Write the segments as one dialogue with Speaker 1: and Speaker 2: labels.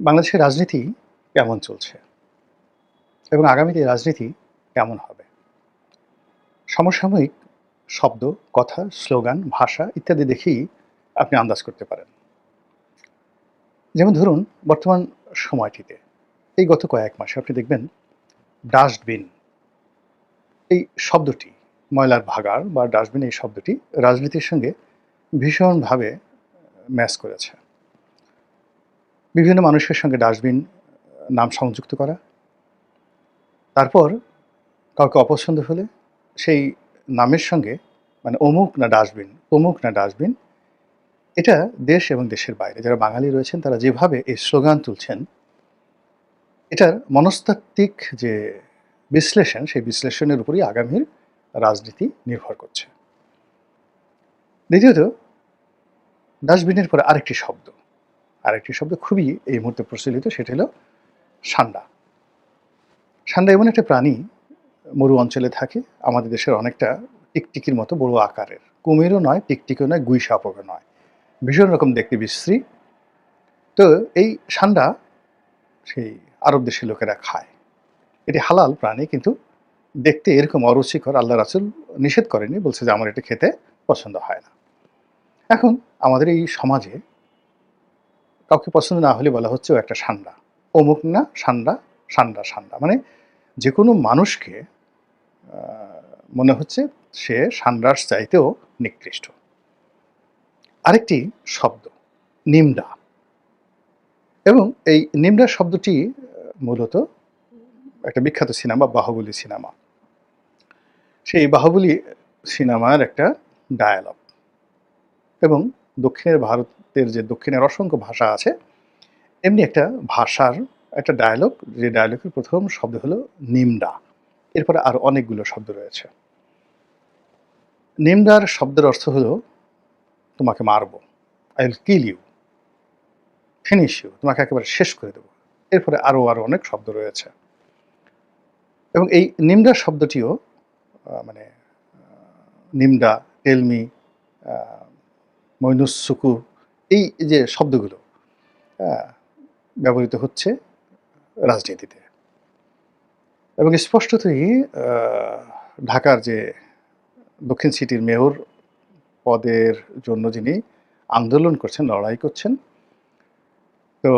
Speaker 1: বাংলাদেশের রাজনীতি কেমন চলছে? এবং আগামীতে রাজনীতি কেমন হবে? সমসাময়িক শব্দ, কথা, স্লোগান, ভাষা ইত্যাদি দেখেই আপনি আন্দাজ করতে পারেন। যেমন ধরুন, বর্তমান সময়টিতে, এই গত কয়েক মাসে আপনি দেখবেন ডাস্টবিন, এই শব্দটি, ময়লার ভাগার বা ডাস্টবিন এই শব্দটি রাজনীতির সঙ্গে ভীষণভাবে ম্যাচ করেছে। বিভিন্ন মানুষের সঙ্গে ডাস্টবিন নাম সংযুক্ত করা। তারপর কাউকে অপছন্দ হলে সেই নামের সঙ্গে মানে অমুক না ডাস্টবিন, অমুক না ডাস্টবিন, এটা দেশ এবং দেশের বাইরে। যারা বাঙালি রয়েছেন, তারা যেভাবে এই স্লোগান তুলছেন, এটার মনস্তাত্ত্বিক যে বিশ্লেষণ, সেই বিশ্লেষণের উপরই আগামীর রাজনীতি নির্ভর করছে। দ্বিতীয়ত, ডাস্টবিনের পরে আরেকটি শব্দ। আরেকটি শব্দ খুবই এই মুহূর্তে প্রচলিত, সেটা হলো সান্ডা। সান্ডা এমন একটা প্রাণী মরু অঞ্চলে থাকে, আমাদের দেশের অনেকটা টিকটিকির মতো বড় আকারের। কুমিরও নয়, টিকটিকিও নয়, গুই সাপকও নয়। ভীষণ রকম দেখতে বিশ্রী। তো এই সান্ডা সেই আরব দেশের লোকেরা খায়। এটি হালাল প্রাণী, কিন্তু দেখতে এরকম অরুচিকর, আল্লাহ রাসুল নিষেধ করেনি বলছে যে আমার এটা খেতে পছন্দ হয় না। এখন আমাদের এই সমাজে কাউকে পছন্দ না হলে বলা হচ্ছে ও একটা সান্ডা। অমুক না, সান্ডা সান্ডা সান্ডা। মানে যে কোনো মানুষকে মনে হচ্ছে সে সান্ডার চাইতেও নিকৃষ্ট। আরেকটি শব্দ, নিমডা। এবং এই নিমডা শব্দটি মূলত একটা বিখ্যাত সিনেমা, বাহুবলী সিনেমা। সেই বাহুবলী সিনেমার একটা ডায়ালগ এবং দক্ষিণের ভারতের যে দক্ষিণের অসংখ্য ভাষা আছে, এমনি একটা ভাষার একটা ডায়ালগ যে ডায়ালগের প্রথম শব্দ হলো নিমডা। এরপরে আরও অনেকগুলো শব্দ রয়েছে। নিমডার শব্দের অর্থ হলো, তোমাকে মারবো। I will kill you finish you তোমাকে একেবারে শেষ করে দেবো। এরপরে আরও আরও অনেক শব্দ রয়েছে। এবং এই নিমডা শব্দটিও মানে নিমডা টেলমি মৈনুসুকু, এই যে শব্দগুলো ব্যবহৃত হচ্ছে রাজনীতিতে। এবং স্পষ্টতই ঢাকার যে দক্ষিণ সিটির মেয়র পদের জন্য যিনি আন্দোলন করছেন, লড়াই করছেন, তো,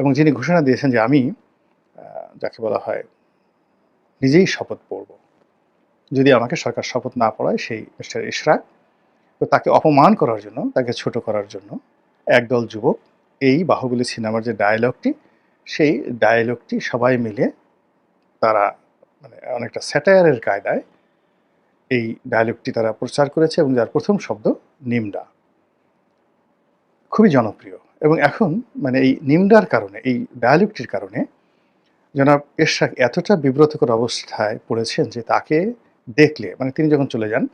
Speaker 1: এবং যিনি ঘোষণা দিয়েছেন যে আমি যাকে বলা হয়, নিজেই শপথ পড়ব। যদি আমাকে সরকার শপথ না পড়ায়, সেই মিস্টার ইশরাক তো তাকে অপমান করার জন্য, তাকে ছোট করার জন্য একদল যুবক এই বাহুবলী সিনেমার যে ডায়ালগটি সেই ডায়ালগটি সবাই মিলে তারা মানে অনেকটা স্যাটায়ারের কায়দায় এই ডায়ালগটি তারা প্রচার করেছে এবং যার প্রথম শব্দ নিমডা। খুবই জনপ্রিয় এবং এখন মানে এই নিমডার কারণে, এই ডায়ালগটির কারণে জনাব এরশাক এতটা বিব্রতকর অবস্থায় পড়েছেন যে তাকে দেখলে মানে তিনি যখন চলে যান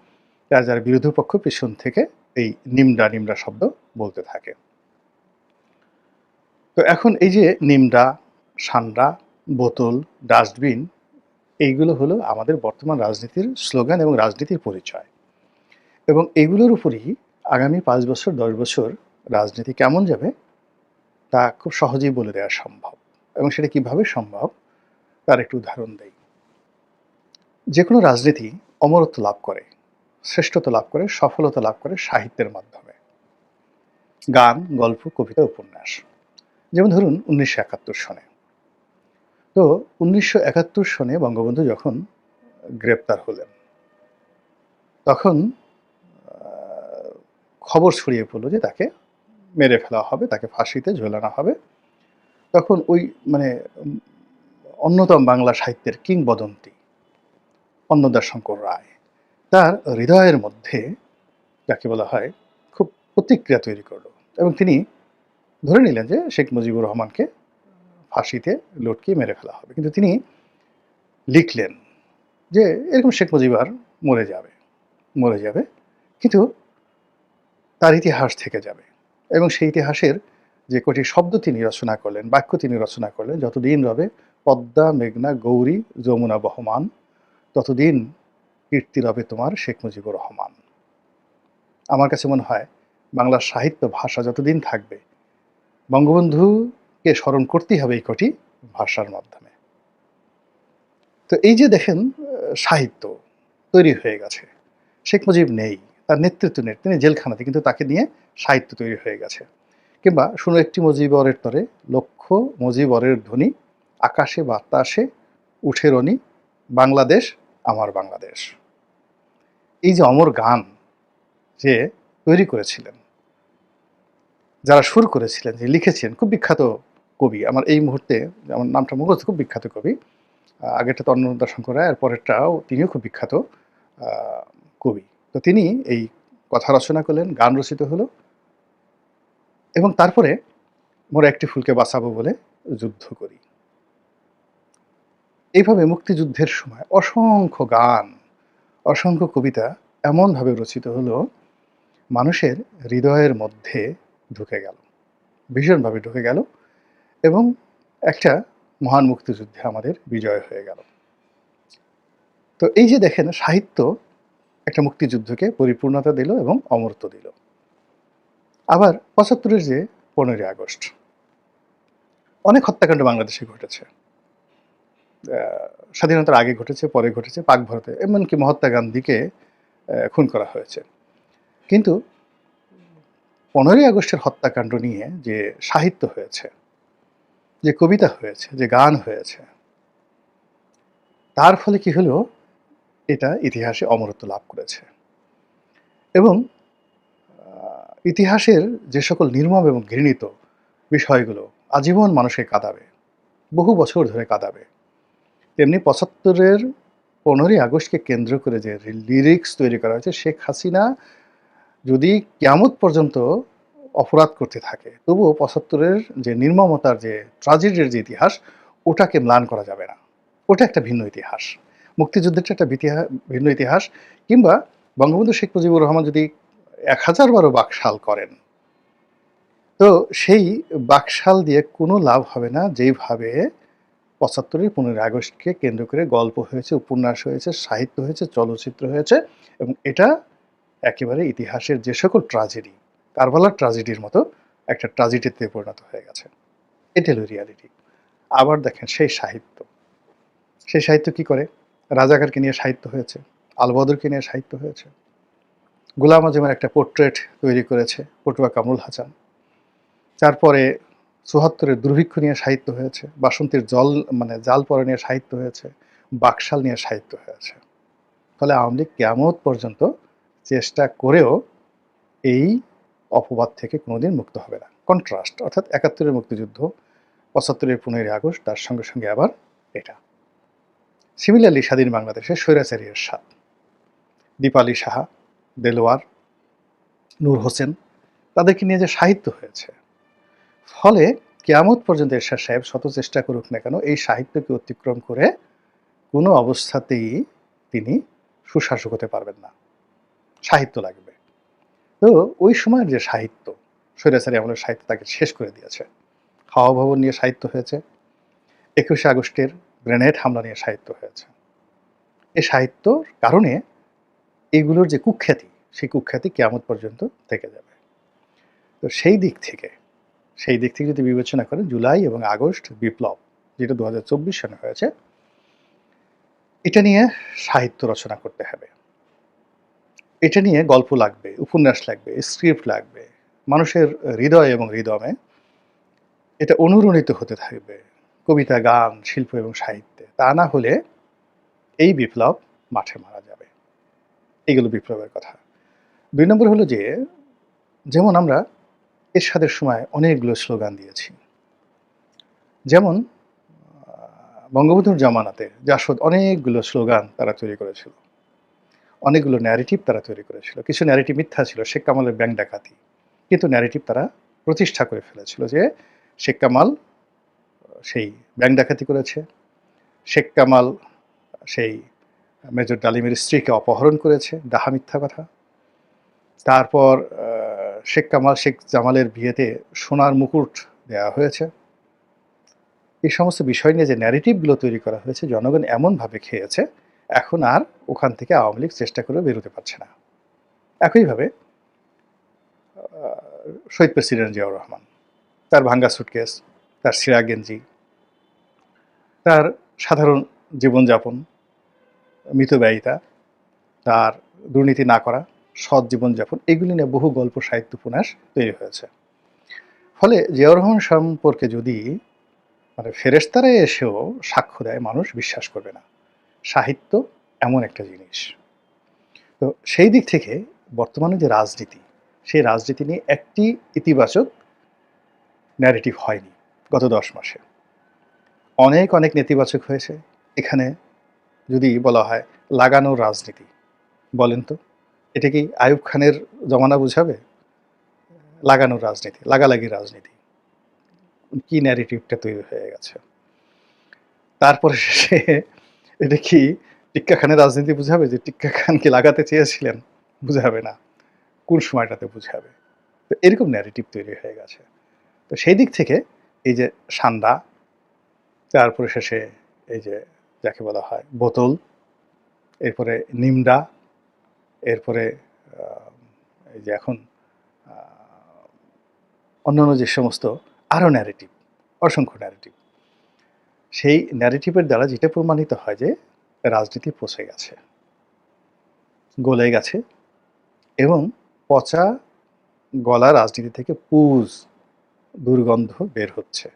Speaker 1: তার যার বিরোধী পক্ষ পিছন থেকে এই নিমডা নিমডা শব্দ বলতে থাকে। তো এখন এই যে নিমডা, সান্ডা, বোতল, ডাস্টবিন, এইগুলো হলো আমাদের বর্তমান রাজনীতির স্লোগান এবং রাজনীতির পরিচয়। এবং এগুলোর উপরই আগামী পাঁচ বছর, দশ বছর রাজনীতি কেমন যাবে তা খুব সহজেই বলে দেওয়া সম্ভব। এবং সেটা কীভাবে সম্ভব তার একটু উদাহরণ দেই। যে কোনো রাজনীতি অমরত্ব লাভ করে। শ্রেষ্ঠত্ব লাভ করে, সফলতা লাভ করে সাহিত্যের মাধ্যমে। গান, গল্প, কবিতা, উপন্যাস। যেমন ধরুন উনিশশো একাত্তর সনে। তো উনিশশো একাত্তর সনে বঙ্গবন্ধু যখন গ্রেপ্তার হলেন, তখন খবর ছড়িয়ে পড়ল যে তাকে মেরে ফেলা হবে, তাকে ফাঁসিতে ঝোলানো হবে। তখন ওই মানে অন্যতম বাংলা সাহিত্যের কিংবদন্তি অন্নদাশঙ্কর রায় তার হৃদয়ের মধ্যে যাকে বলা হয় খুব প্রতিক্রিয়া তৈরি করল এবং তিনি ধরে নিলেন যে শেখ মুজিবুর রহমানকে ফাঁসিতে লটকিয়ে মেরে ফেলা হবে। কিন্তু তিনি লিখলেন যে এরকম শেখ মুজিবার মরে যাবে মরে যাবে, কিন্তু তার ইতিহাস থেকে যাবে এবং সেই ইতিহাসের যে কটি শব্দ তিনি রচনা করলেন, বাক্য তিনি রচনা করলেন, যতদিন রবে পদ্মা, মেঘনা, গৌরী, যমুনা, বহমান, ততদিন কীর্তি রবে তোমার শেখ মুজিবুর রহমান। আমার কাছে মনে হয় বাংলা সাহিত্য ভাষা যতদিন থাকবে, বঙ্গবন্ধুকে স্মরণ করতেই হবে এই কটি ভাষার মাধ্যমে। তো এই যে দেখেন সাহিত্য তৈরি হয়ে গেছে। শেখ মুজিব নেই, তার নেতৃত্ব নেই, তিনি জেলখানাতে, কিন্তু তাকে নিয়ে সাহিত্য তৈরি হয়ে গেছে। কিংবা শুনো, একটি মুজিবরের তরে, লক্ষ মুজিবরের ধ্বনি, আকাশে বাতাসে উঠে রনি, বাংলাদেশ, আমার বাংলাদেশ। এই যে অমর গান যে তৈরি করেছিলেন, যারা সুর করেছিলেন যে লিখেছিলেন, খুব বিখ্যাত কবি। আমার এই মুহূর্তে আমার নামটা মুখস্থ খুব বিখ্যাত কবি। আগেরটা তো অন্নদা শঙ্কর রায় আর পরেরটাও তিনিও খুব বিখ্যাত কবি। তো তিনি এই কথা রচনা করলেন, গান রচিত হলো, এবং তারপরে মোরা একটি ফুলকে বাঁচাবো বলে যুদ্ধ করি। এইভাবে মুক্তিযুদ্ধের সময় অসংখ্য গান অসংখ্য কবিতা এমনভাবে রচিত হলো, মানুষের হৃদয়ের মধ্যে ঢুকে গেল, ভীষণভাবে ঢুকে গেল এবং একটা মহান মুক্তিযুদ্ধে আমাদের বিজয় হয়ে গেল। তো এই যে দেখেন, সাহিত্য একটা মুক্তিযুদ্ধকে পরিপূর্ণতা দিল এবং অমরত্ব দিল। আবার পঁচাত্তরের যে পনেরোই আগস্ট, অনেক হত্যাকাণ্ড বাংলাদেশে ঘটেছে। স্বাধীনতার আগে ঘটেছে, পরে ঘটেছে, পাক ভারতে, এমনকি মহাত্মা গান্ধীকে খুন করা হয়েছে। কিন্তু পনেরোই আগস্টের হত্যাকাণ্ড নিয়ে যে সাহিত্য হয়েছে, যে কবিতা হয়েছে, যে গান হয়েছে, তার ফলে কি হলো? এটা ইতিহাসে অমরত্ব লাভ করেছে। এবং ইতিহাসের যে সকল নির্মম এবং ঘৃণিত বিষয়গুলো আজীবন মানুষকে কাঁদাবে, বহু বছর ধরে কাঁদাবে। তেমনি পঁচাত্তরের পনেরোই আগস্টকে কেন্দ্র করে যে লিরিক্স তৈরি করা হয়েছে, শেখ হাসিনা যদি কেয়ামত পর্যন্ত অপরাধ করতে থাকে, তবুও পঁচাত্তরের যে নির্মমতার যে ট্রাজেডির যে ইতিহাস, ওটাকে ম্লান করা যাবে না। ওটা একটা ভিন্ন ইতিহাস। মুক্তিযুদ্ধেরটা একটা ভিন্ন ইতিহাস। কিংবা বঙ্গবন্ধু শেখ মুজিবুর রহমান যদি এক হাজার বারো বাকশাল করেন, তো সেই বাকশাল দিয়ে কোনো লাভ হবে না যেইভাবে পঁচাত্তরের পনেরোই আগস্টকে কেন্দ্র করে গল্প হয়েছে, উপন্যাস হয়েছে, সাহিত্য হয়েছে, চলচ্চিত্র হয়েছে এবং এটা একেবারে ইতিহাসের যে সকল ট্রাজেডি, কারবালার ট্রাজেডির মতো একটা ট্রাজেডিতে পরিণত হয়ে গেছে। এটা হলো রিয়ালিটি। আবার দেখেন সেই সাহিত্য। সেই সাহিত্য কি করে? রাজাকারকে নিয়ে সাহিত্য হয়েছে, আলবদরকে নিয়ে সাহিত্য হয়েছে, গোলাম আজমের একটা পোর্ট্রেট তৈরি করেছে পটুয়া কামরুল হাসান। তারপরে চুহাত্তরের দুর্ভিক্ষ নিয়ে সাহিত্য হয়েছে, বাসন্তীর জল মানে জাল পরা নিয়ে সাহিত্য হয়েছে, বাকশাল নিয়ে সাহিত্য হয়েছে। ফলে আওয়ামী লীগ কেয়ামত পর্যন্ত চেষ্টা করেও এই অপবাদ থেকে কোনোদিন মুক্ত হবে না। কন্ট্রাস্ট, অর্থাৎ একাত্তরের মুক্তিযুদ্ধ, পঁচাত্তরের পনেরোই আগস্ট, তার সঙ্গে সঙ্গে আবার এটা। সিমিলারলি স্বাধীন বাংলাদেশের স্বৈরাচারী এরশাদ দীপালি সাহা, দেলোয়ার, নূর হোসেন, তাদেরকে নিয়ে যে সাহিত্য হয়েছে ফলে কেয়ামত পর্যন্ত এরশাদ সাহেব শত চেষ্টা করুক না কেন, এই সাহিত্যকে অতিক্রম করে কোনো অবস্থাতেই তিনি সুশাসক হতে পারবেন না। সাহিত্য লাগবে। তো ওই সময়ের যে সাহিত্য স্বৈরাচারী আমলের সাহিত্য তাকে শেষ করে দিয়েছে। হাওয়া ভবন নিয়ে সাহিত্য হয়েছে। একুশে আগস্টের গ্রেনেড হামলা নিয়ে সাহিত্য হয়েছে। এই সাহিত্যর কারণে এগুলোর যে কুখ্যাতি, সেই কুখ্যাতি কেয়ামত পর্যন্ত থেকে যাবে। তো সেই দিক থেকে সেই দিক থেকে যদি বিবেচনা করেন জুলাই এবং আগস্ট বিপ্লব, যেটা দু হাজার চব্বিশ সালে হয়েছে, এটা নিয়ে সাহিত্য রচনা করতে হবে। এটা নিয়ে গল্প লাগবে, উপন্যাস লাগবে স্ক্রিপ্ট লাগবে, মানুষের হৃদয় এবং হৃদমে এটা অনুরণিত হতে থাকবে, কবিতা, গান, শিল্প এবং সাহিত্যে। তা না হলে এই বিপ্লব মাঠে মারা যাবে। এগুলো বিপ্লবের কথা। দুই নম্বর হলো যে, যেমন আমরা এরশাদের সময় অনেকগুলো স্লোগান দিয়েছি। যেমন বঙ্গবন্ধুর জামানাতে জাসদ অনেকগুলো স্লোগান তারা তৈরি করেছিল। অনেকগুলো ন্যারেটিভ তারা তৈরি করেছিল। কিছু ন্যারেটিভ মিথ্যা ছিল, শেখ কামালের ব্যাংক ডাকাতি। কিন্তু ন্যারেটিভ তারা প্রতিষ্ঠা করে ফেলেছিল যে শেখ কামাল সেই ব্যাংক ডাকাতি করেছে। শেখ কামাল সেই মেজর ডালিমের স্ত্রীকে অপহরণ করেছে। ডাহা মিথ্যা কথা। তারপর শেখ কামাল, শেখ জামালের বিয়েতে সোনার মুকুট দেওয়া হয়েছে। এই সমস্ত বিষয় নিয়ে যে ন্যারেটিভগুলো তৈরি করা হয়েছে, জনগণ এমনভাবে খেয়েছে, এখন আর ওখান থেকে আওয়ামী লীগ চেষ্টা করে বেরোতে পারছে না। একইভাবে শহীদ প্রেসিডেন্ট জিয়াউর রহমান, তার ভাঙ্গা সুটকেস তার সিরা গেঞ্জি, তার সাধারণ জীবনযাপন মিতব্যয়িতা তার দুর্নীতি না করা সৎ জীবনযাপন, এগুলি নিয়ে বহু গল্প, সাহিত্য, উপন্যাস তৈরি হয়েছে। ফলে জিয়াউর রহমান সম্পর্কে যদি মানে ফেরেস্তারা এসেও সাক্ষ্য দেয়, মানুষ বিশ্বাস করবে না। সাহিত্য এমন একটা জিনিস। তো সেই দিক থেকে বর্তমানে যে রাজনীতি, সেই রাজনীতি নিয়ে একটি ইতিবাচক ন্যারেটিভ হয়নি গত দশ মাসে। অনেক অনেক নেতিবাচক হয়েছে। এখানে যদি বলা হয় লাগানোর রাজনীতি, বলেন তো। এটা কি আয়ুব খানের জমানা বুঝাবে? লাগানোর রাজনীতি, লাগালাগি রাজনীতি। কি ন্যারেটিভটা তৈরি হয়ে গেছে? তারপরে শেষে এটা কি টিক্কা খানের রাজনীতি বুঝাবে যে টিক্কা খান কি লাগাতে চেয়েছিলেন? বুঝাবে না। কোন সময়টাতে বুঝাবে? তো এরকম ন্যারেটিভ তৈরি হয়ে গেছে। তো সেই দিক থেকে এই যে সান্ডা, তারপরে শেষে এই যে যাকে বলা হয় বোতল, এরপরে নিমডা এরপরে এই যে এখন অন্যান্য যে সমস্ত আরও ন্যারেটিভ অসংখ্য ন্যারেটিভ সেই ন্যারেটিভের দ্বারা যেটা প্রমাণিত হয় যে রাজনীতি পচে গেছে, গলে গেছে এবং পচা গলা রাজনীতি থেকে পুজ দুর্গন্ধ বের হচ্ছে।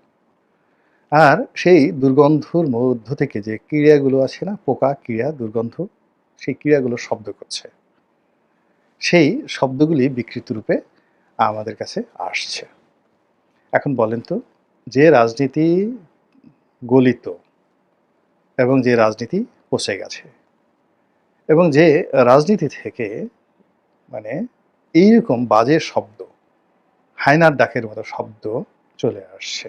Speaker 1: আর সেই দুর্গন্ধর মধ্য থেকে যে ক্রিয়াগুলো আছে না, পোকা, ক্রিয়া, দুর্গন্ধ, সেই ক্রিয়াগুলো শব্দ করছে। সেই শব্দগুলি বিকৃত রূপে আমাদের কাছে আসছে। এখন বলেন তো, যে রাজনীতি গলিত এবং যে রাজনীতি পচে গেছে এবং যে রাজনীতি থেকে মানে এইরকম বাজে শব্দ, হায়নার ডাকের মতো শব্দ চলে আসছে।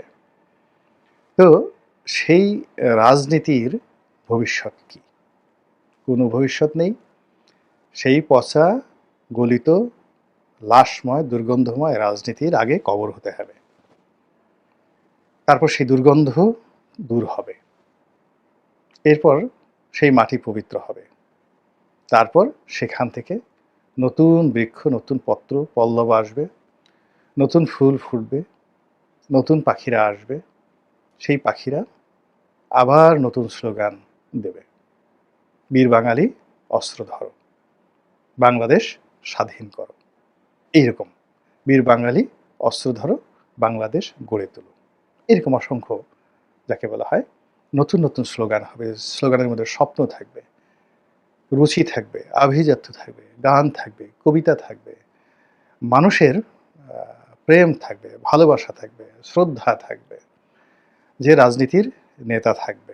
Speaker 1: তো সেই রাজনীতির ভবিষ্যৎ কি? কোনো ভবিষ্যৎ নেই। সেই পচা গলিত, লাশময়, দুর্গন্ধময় রাজনীতির আগে কবর হতে হবে। তারপর সেই দুর্গন্ধ দূর হবে। এরপর সেই মাটি পবিত্র হবে। তারপর সেখান থেকে নতুন বৃক্ষ, নতুন পত্র, পল্লব আসবে। নতুন ফুল ফুটবে। নতুন পাখিরা আসবে। সেই পাখিরা আবার নতুন স্লোগান দেবে। বীর বাঙালি অস্ত্র ধরো বাংলাদেশ স্বাধীন করো। এইরকম। বীর বাঙালি অস্ত্র ধরো, বাংলাদেশ গড়ে তোলো। এরকম অসংখ্য, যাকে বলা হয়, নতুন নতুন স্লোগান হবে। স্লোগানের মধ্যে স্বপ্ন থাকবে, রুচি থাকবে, আভিজাত্য থাকবে, গান থাকবে, কবিতা থাকবে, মানুষের প্রেম থাকবে, ভালোবাসা থাকবে, শ্রদ্ধা থাকবে, যে রাজনীতির নেতা থাকবে,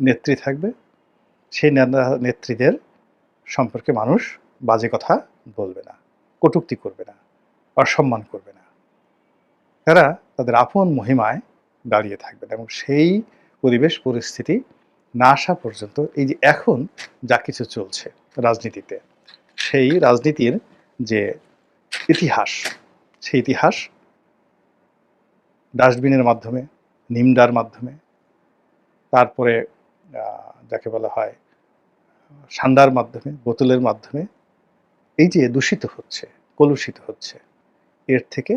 Speaker 1: নেত্রী থাকবে, সেই নেতা, নেত্রীদের সম্পর্কে মানুষ বাজে কথা বলবে না, কটুক্তি করবে না, অসম্মান করবে না। তারা তাদের আপন মহিমায় দাঁড়িয়ে থাকবেন এবং সেই পরিবেশ, পরিস্থিতি না আসা পর্যন্ত, এই যে এখন যা কিছু চলছে রাজনীতিতে, সেই রাজনীতির যে ইতিহাস, সেই ইতিহাস ডাস্টবিনের মাধ্যমে, নিমডার মাধ্যমে, তারপরে যাকে বলা হয়, সান্ডার মাধ্যমে, বোতলের মাধ্যমে এই যে দূষিত হচ্ছে, কলুষিত হচ্ছে, এর থেকে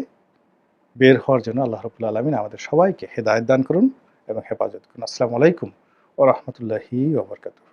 Speaker 1: বের হওয়ার জন্য আল্লাহ রবুল্লা আলমিন আমাদের সবাইকে হেদায়ত দান করুন এবং হেফাজত করুন। আসসালামু আলাইকুম ও রহমতুল্লাহি ওবরকাতুহ